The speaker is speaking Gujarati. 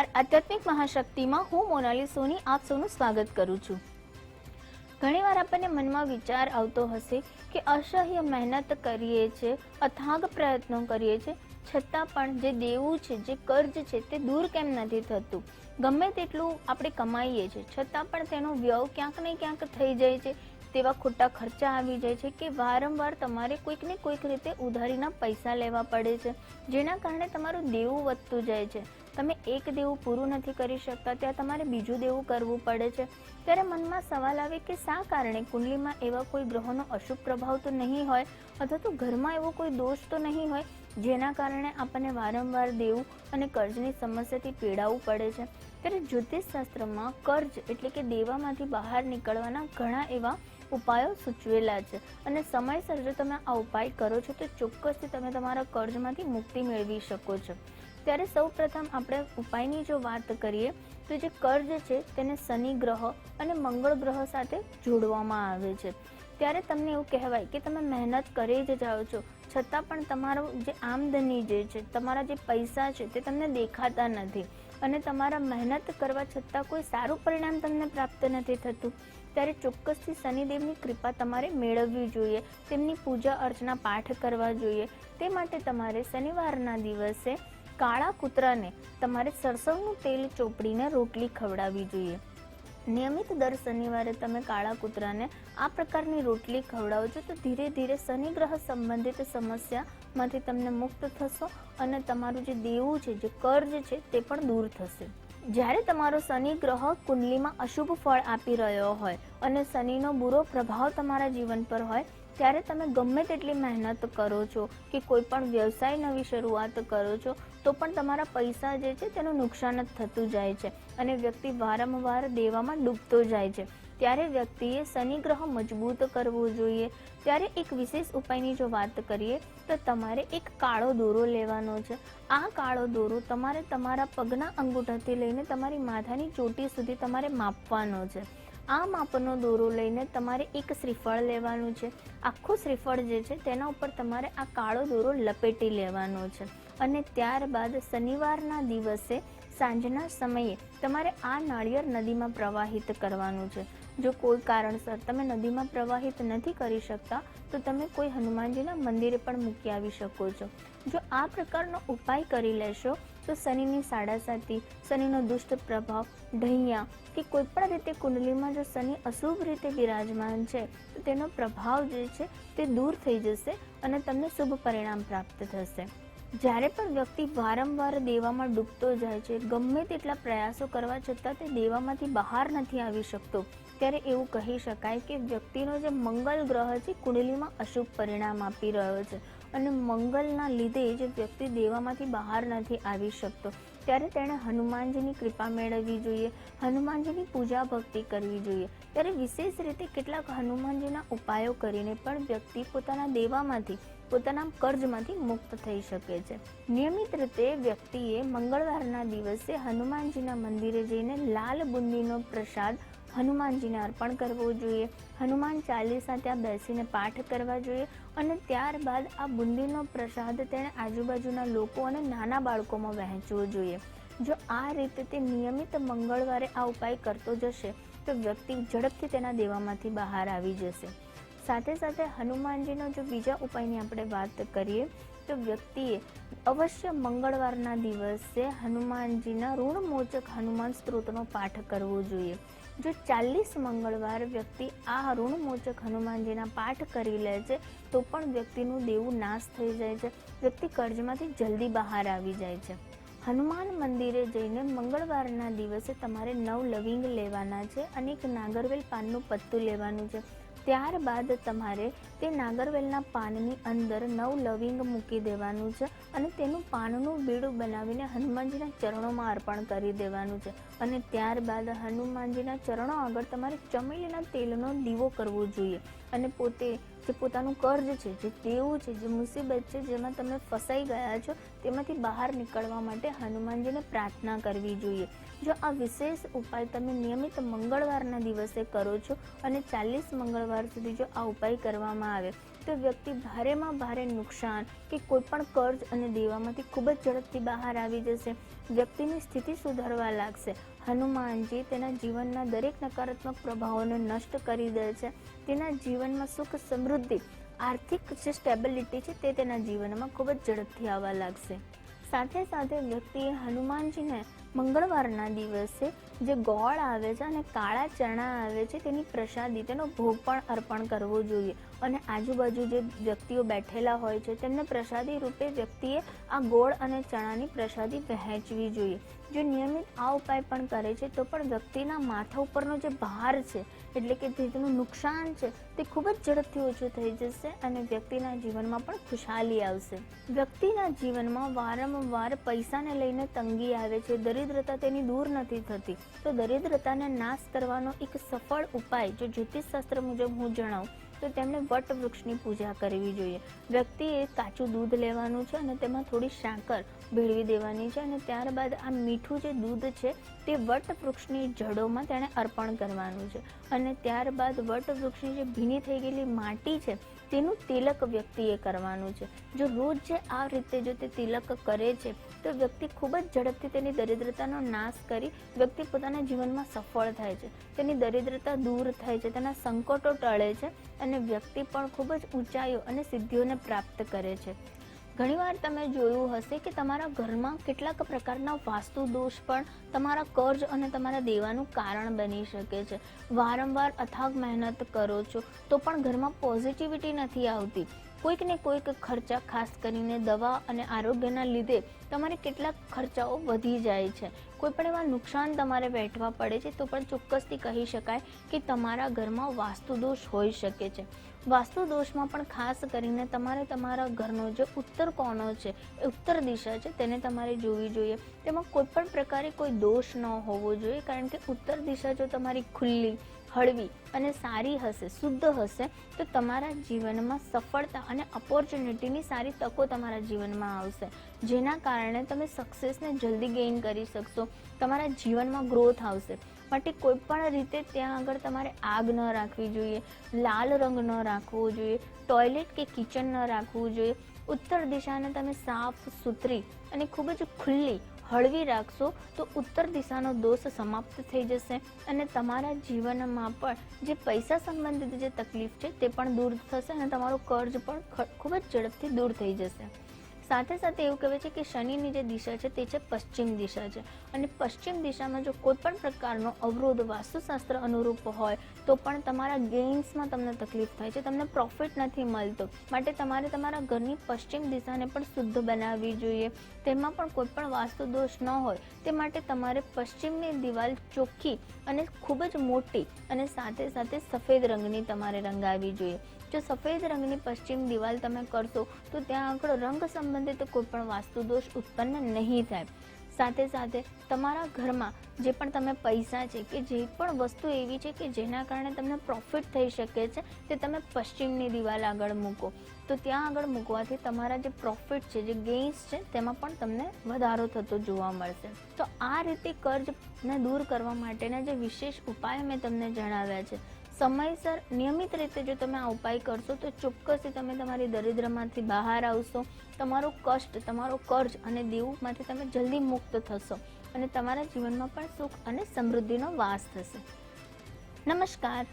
નમસ્કાર આધ્યાત્મિક મહાશક્તિમાં હું મોનાલી સોની આપ સૌનું સ્વાગત કરું છું. ઘણીવાર આપણને મનમાં વિચાર આવતો હશે કે અસહ્ય મહેનત કરીએ છીએ અથાગ પ્રયત્નો કરીએ છીએ છતાં પણ જે દેવું છે, જે કર્જ છે તે દૂર કેમ નથી થતું? ગમે તેટલું આપણે કમાઈએ છીએ છતાં પણ તેનો વ્યવ ક્યાંક ને ક્યાંક થઈ જાય છે, તેવા ખોટા ખર્ચા આવી જાય છે કે વારંવાર તમારે કોઈક ને કોઈક રીતે ઉધારીના પૈસા લેવા પડે છે, જેના કારણે તમારું દેવું વધતું જાય છે. તમે એક દેવું પૂરું નથી કરી શકતા, ત્યાં તમારે બીજું દેવું કરવું પડે છે. ત્યારે મનમાં સવાલ આવે કે શા કારણે કુંડલીમાં એવા કોઈ ગ્રહોનો અશુભ પ્રભાવ તો નહીં હોય, અથવા તો ઘરમાં એવો કોઈ દોષ તો નહીં હોય, જેના કારણે આપણને વારંવાર દેવું અને કર્જની સમસ્યાથી પીડાવું પડે છે. ત્યારે જ્યોતિષ શાસ્ત્રમાં કર્જ એટલે કે દેવામાંથી બહાર નીકળવાના ઘણા એવા ઉપાયો સૂચવેલા છે. અને સમયસર જો તમે આ ઉપાય કરો છો, તો ચોક્કસથી તમે તમારા કર્જમાંથી મુક્તિ મેળવી શકો છો. ત્યારે સૌ પ્રથમ આપણે ઉપાયની જો વાત કરીએ, તો જે કર્જ છે તેને શનિ ગ્રહ અને મંગળ ગ્રહ સાથે જોડવામાં આવે છે. ત્યારે તમને એવું કહેવાય કે તમે મહેનત કરી જ જાઓ છો. છતાં પણ તમારો જે આમદની જે છે, તમારા જે પૈસા છે તે તમને દેખાતા નથી. અને તમારા મહેનત કરવા છતાં કોઈ સારું પરિણામ તમને પ્રાપ્ત નથી થતું. ત્યારે ચોક્કસથી શનિદેવની કૃપા તમારે મેળવવી જોઈએ, તેમની પૂજા અર્ચના પાઠ કરવા જોઈએ. તે માટે તમારે શનિવારના દિવસે કાળા કૂતરાને તમારે સરસવનું તેલ ચોપડીને રોટલી ખવડાવવી જોઈએ. નિયમિત દર શનિવારે તમે કાળા કૂતરાને આ પ્રકારની રોટલી ખવડાવો છો તો ધીરે ધીરે શનિ ગ્રહ સંબંધિત સમસ્યામાંથી તમને મુક્ત થશો અને તમારું જે દેવું છે, જે કર્જ છે, તે પણ દૂર થશે. જ્યારે તમારો શનિ ગ્રહ કુંડલીમાં અશુભ ફળ આપી રહ્યો હોય અને શનિનો બુરો પ્રભાવ તમારા જીવન પર હોય, ત્યારે તમે ગમે તેટલી મહેનત કરો છો કે કોઈ પણ વ્યવસાય નવી શરૂઆત કરો છો તો પણ તમારા પૈસા જે છે તેનું નુકસાન જ થતું જાય છે અને વ્યક્તિ વારંવાર દેવામાં ડૂબતો જાય છે. ત્યારે વ્યક્તિએ શનિ ગ્રહ મજબૂત કરવો જોઈએ. ત્યારે એક વિશેષ ઉપાયની જો વાત કરીએ, તો તમારે એક કાળો દોરો લેવાનો છે. આ કાળો દોરો તમારે તમારા પગના અંગૂઠાથી લઈને તમારી માથાની ચોટી સુધી તમારે માપવાનો છે. આ માપનો દોરો લઈને તમારે એક શ્રીફળ લેવાનું છે. આખું શ્રીફળ જે છે, તેના ઉપર તમારે આ કાળો દોરો લપેટી લેવાનો છે. અને ત્યારબાદ શનિવારના દિવસે સાંજના સમયે તમારે આ નાળિયેર નદીમાં પ્રવાહિત કરવાનું છે. જો કોઈ કારણસર તમે નદીમાં પ્રવાહિત નથી કરી શકતા, તો તમે કોઈ હનુમાનજીના મંદિરે પણ મૂકી આવી શકો છો. જો આ પ્રકારનો ઉપાય કરી લેશો, તો શનિની સાડાસાતી, શનિનો દુષ્ટ પ્રભાવ, ઢૈયા કે કોઈ પણ રીતે કુંડલીમાં જો શનિ અશુભ રીતે બિરાજમાન છે, તો તેનો પ્રભાવ જે છે તે દૂર થઈ જશે અને તમને શુભ પરિણામ પ્રાપ્ત થશે. જ્યારે પણ વ્યક્તિ વારંવાર દેવામાં ડૂબતો જાય છે, ગમે તેટલા પ્રયાસો કરવા છતાં તે દેવામાંથી બહાર નથી આવી શકતો. ત્યારે એવું કહી શકાય કે વ્યક્તિનો જે મંગલ ગ્રહ છે, કુંડલીમાં અશુભ પરિણામ આપી રહ્યો છે. અને મંગલના લીધે જે વ્યક્તિ દેવામાંથી બહાર નથી આવી શકતો. ત્યારે તેણે હનુમાનજીની કૃપા મેળવવી જોઈએ, હનુમાનજીની પૂજા ભક્તિ કરવી જોઈએ. ત્યારે વિશેષ રીતે કેટલાક હનુમાનજીના ઉપાયો કરીને પણ વ્યક્તિ પોતાના દેવામાંથી, પોતાના કર્જમાંથી મુક્ત થઈ શકે છે. નિયમિત રીતે વ્યક્તિએ મંગળવારના દિવસે હનુમાનજીના મંદિરે જઈને લાલ બુંદીનો પ્રસાદ હનુમાનજીને અર્પણ કરવો જોઈએ. હનુમાન ચાલીસા ત્યાં બેસીને પાઠ કરવા જોઈએ અને ત્યારબાદ આ બુંદીનો પ્રસાદ તેણે આજુબાજુના લોકો અને નાના બાળકોમાં વહેંચવો જોઈએ. જો આ રીતે તે નિયમિત મંગળવારે આ ઉપાય કરતો જશે, તો વ્યક્તિ ઝડપથી તેના દેવામાંથી બહાર આવી જશે. સાથે સાથે હનુમાનજીનો જો બીજા ઉપાયની આપણે વાત કરીએ, તો વ્યક્તિએ અવશ્ય મંગળવારના દિવસે હનુમાનજીના ઋણમોચક હનુમાન સ્ત્રોતનો પાઠ કરવો જોઈએ. જો ચાલીસ મંગળવાર વ્યક્તિ આ ઋણમોચક હનુમાનજીના પાઠ કરી લે છે, તો પણ વ્યક્તિનું દેવું નાશ થઈ જાય છે. વ્યક્તિ કર્જમાંથી જલ્દી બહાર આવી જાય છે. હનુમાન મંદિરે જઈને મંગળવારના દિવસે તમારે નવ લવિંગ લેવાના છે અને એક નાગરવેલ પાનનું પત્તું લેવાનું છે. ત્યારબાદ તમારે તે નાગરવેલના પાનની અંદર નવ લવિંગ મૂકી દેવાનું છે અને તેનું પાનનું બીડું બનાવીને હનુમાનજીના ચરણોમાં અર્પણ કરી દેવાનું છે. અને ત્યારબાદ હનુમાનજીના ચરણો આગળ તમારે ચમેલીના તેલનો દીવો કરવો જોઈએ. અને પોતે જે પોતાનું કર્જ છે, જે તેવું છે, જે મુસીબત છે, જેમાં તમે ફસાઈ ગયા છો, તેમાંથી બહાર નીકળવા માટે હનુમાનજીને પ્રાર્થના કરવી જોઈએ. જો આ વિશેષ ઉપાય તમે નિયમિત મંગળવારના દિવસે કરો છો અને ચાલીસ મંગળવાર સુધી જો આ ઉપાય કરવામાં આવે, તો વ્યક્તિ ભારેમાં ભારે નુકસાન કે કોઈપણ કર્જ અને દેવામાંથી ખૂબ જ ઝડપથી બહાર આવી જશે. વ્યક્તિની સ્થિતિ સુધારવા લાગશે. હનુમાનજી તેના જીવનના દરેક નકારાત્મક પ્રભાવોને નષ્ટ કરી દે છે. તેના જીવનમાં સુખ, સમૃદ્ધિ, આર્થિક જે સ્ટેબિલિટી છે તે તેના જીવનમાં ખૂબ જ ઝડપથી આવવા લાગશે. સાથે સાથે વ્યક્તિએ હનુમાનજીને મંગળવારના દિવસે જે ગોળ આવે છે અને કાળા ચણા આવે છે તેની પ્રસાદી, તેનો ભોગ પણ અર્પણ કરવો જોઈએ. અને આજુબાજુ જે વ્યક્તિઓ બેઠેલા હોય છે, તેમને પ્રસાદી રૂપે વ્યક્તિએ આ ગોળ અને ચણાની પ્રસાદી વહેંચવી જોઈએ. જો નિયમિત આ ઉપાય પણ કરે છે, તો પણ વ્યક્તિના માથા ઉપરનો જે ભાર છે, એટલે કે જે તેનું નુકસાન છે, તે ખૂબ જ ઝડપથી ઓછું થઈ જશે અને વ્યક્તિના જીવનમાં પણ ખુશહાલી આવશે. વ્યક્તિના જીવનમાં વારંવાર પૈસાને લઈને તંગી આવે છે, દરિદ્રતા તેની દૂર નથી થતી. તો દરિદ્રતાને નાશ કરવાનો એક સફળ ઉપાય, જો જ્યોતિષશાસ્ત્ર મુજબ હું જણાવું તો તેમણે વટવૃક્ષની પૂજા કરવી જોઈએ. વ્યક્તિએ કાચું દૂધ લેવાનું છે અને તેમાં થોડી સાકર ભેળવી દેવાની છે અને ત્યારબાદ આ મીઠું જે દૂધ છે, તે વટવૃક્ષની જડોમાં તેણે અર્પણ કરવાનું છે. અને ત્યારબાદ વટવૃક્ષની જે ભીની થઈ ગયેલી માટી છે, તેનું તિલક વ્યક્તિએ કરવાનું છે. જો રોજ જે આ રીતે જો તે તિલક કરે છે, તો વ્યક્તિ ખૂબ જ ઝડપથી તેની દરિદ્રતાનો નાશ કરી વ્યક્તિ પોતાના જીવનમાં સફળ થાય છે. તેની દરિદ્રતા દૂર થાય છે, તેના સંકટો ટળે છે અને વ્યક્તિ પણ ખૂબ જ ઊંચાઈઓ અને સિદ્ધિઓને પ્રાપ્ત કરે છે. ઘણીવાર તમે જોયું હશે કે તમારા ઘરમાં કેટલાક પ્રકારના વાસ્તુ દોષ પણ તમારા કર્જ અને તમારા દેવાનું કારણ બની શકે છે. વારંવાર અથાગ મહેનત કરો છો તો પણ ઘરમાં પોઝિટિવિટી નથી આવતી. કોઈક ને કોઈક ખર્ચા ખાસ કરીને દવા અને આરોગ્યના લીધે તમારે કેટલાક ખર્ચાઓ વધી જાય છે. કોઈ પણ એવા નુકસાન તમારે વેઠવા પડે છે તો પણ ચોક્કસથી કહી શકાય કે તમારા ઘરમાં વાસ્તુદોષ હોઈ શકે છે. વાસ્તુ દોષમાં પણ ખાસ કરીને તમારે તમારા ઘરનો જે ઉત્તર કોણો છે, એ ઉત્તર દિશા છે, તેને તમારે જોવી જોઈએ. તેમાં કોઈ પણ પ્રકારે કોઈ દોષ ન હોવો જોઈએ, કારણ કે ઉત્તર દિશા જો તમારી ખુલ્લી, હળવી અને સારી હશે, શુદ્ધ હશે, તો તમારા જીવનમાં સફળતા અને ઓપોર્ચ્યુનિટીની સારી તકો તમારા જીવનમાં આવશે. જેના કારણે તમે સક્સેસને જલ્દી ગેઇન કરી શકશો. તમારા જીવનમાં ગ્રોથ આવશે. માટે કોઈ પણ રીતે ત્યાં આગળ તમારે આગ ન રાખવી જોઈએ, લાલ રંગ ન રાખવો જોઈએ, ટોયલેટ કે કિચન ન રાખવું જોઈએ. ઉત્તર દિશાને તમે સાફ સુથરી અને ખૂબ જ ખુલ્લી હળવી રાખશો તો ઉત્તર દિશાનો દોષ સમાપ્ત થઈ જશે અને તમારા જીવનમાં પણ જે પૈસા સંબંધિત જે તકલીફ છે તે પણ દૂર થશે અને તમારો કર્જ પણ ખૂબ જ ઝડપથી દૂર થઈ જશે. સાથે સાથે એવું કહેવાય છે કે શનિની જે દિશા છે તે છે પશ્ચિમ દિશા છે. અને પશ્ચિમ દિશામાં જો કોઈ પણ પ્રકારનો અવરોધ વાસ્તુશાસ્ત્ર અનુરૂપ હોય, તો પણ તમારા ગેઇન્સમાં તમને તકલીફ થાય છે. તમને પ્રોફિટ નથી મળતો. માટે તમારે તમારા ઘરની પશ્ચિમ દિશાને પણ શુદ્ધ બનાવવી જોઈએ. તેમાં પણ કોઈ પણ વાસ્તુ દોષ ન હોય. તે માટે તમારે પશ્ચિમની દિવાલ ચોખ્ખી અને ખૂબ જ મોટી અને સાથે સાથે સફેદ રંગની તમારે રંગાવવી જોઈએ. જો સફેદ રંગની પશ્ચિમ દિવાલ તમે કરશો, તો ત્યાં આગળ રંગ સંબંધિત કોઈ પણ વાસ્તુ દોષ ઉત્પન્ન નહીં થાય. સાથે સાથે તમારા ઘરમાં જે પણ તમે પૈસા છે કે જે પણ વસ્તુ એવી છે કે જેના કારણે તમને પ્રોફિટ થઈ શકે છે, તે તમે પશ્ચિમની દિવાલ આગળ મૂકો. તો ત્યાં આગળ મૂકવાથી તમારા જે પ્રોફિટ છે, જે ગેઇન્સ છે, તેમાં પણ તમને વધારો થતો જોવા મળશે. તો આ રીતે કર્જને દૂર કરવા માટેના જે વિશેષ ઉપાય મેં તમને જણાવ્યા છે. સમયસર નિયમિત રીતે જો તમે આ ઉપાય કરશો, તો ચોક્કસથી તમે તમારી દરિદ્રમાંથી બહાર આવશો. તમારો કષ્ટ, તમારો કર્જ અને દેવમાંથી તમે જલ્દી મુક્ત થશો અને તમારા જીવનમાં પણ સુખ અને સમૃદ્ધિનો વાસ થશે. નમસ્કાર.